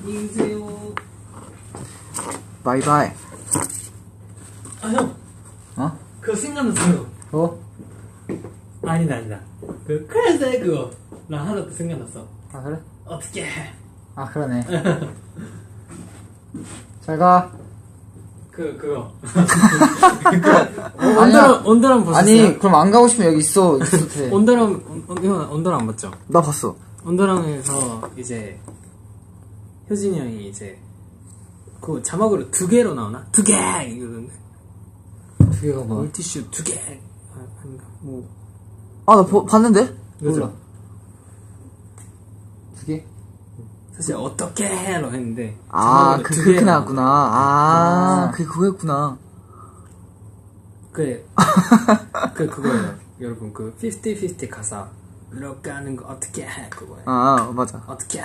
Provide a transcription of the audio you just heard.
안녕히 계세요. 바이바이. 아, 형. 어? 그거 생각났어요. 어? 아니다, 아니다. 그, 그래서 그거. 나 하나 또 생각났어. 아 그래? 어떻게 해? 아 그러네. 잘 가. 그, 그거. 아니야. 온더람, 온더람 보셨어요? 아니 그럼 안 가고 싶으면 여기 있어 있어도 돼. 온더람, 온, 형, 온더람 봤죠? 나 봤어. 온더람에서 이제, 효진이 형이 이제, 그 자막으로 두 개로 나오나? 두 개! 이러던데. 두 개가 뭐? 물티슈 두 개! 아, 아닌가? 뭐, 아나 봤는데? 그죠? 몰라. 두 개? 사실 어떻게 해로 했는데. 아, 자막으로 그, 두 그렇게 개 나왔구나. 아, 아. 그게 그거였구나. 그래. 그, 그거예요. 여러분, 그, 50-50 가사. 이렇게 하는 거 어떻게 해? 그거예요. 아, 아, 맞아. 어떻게 해?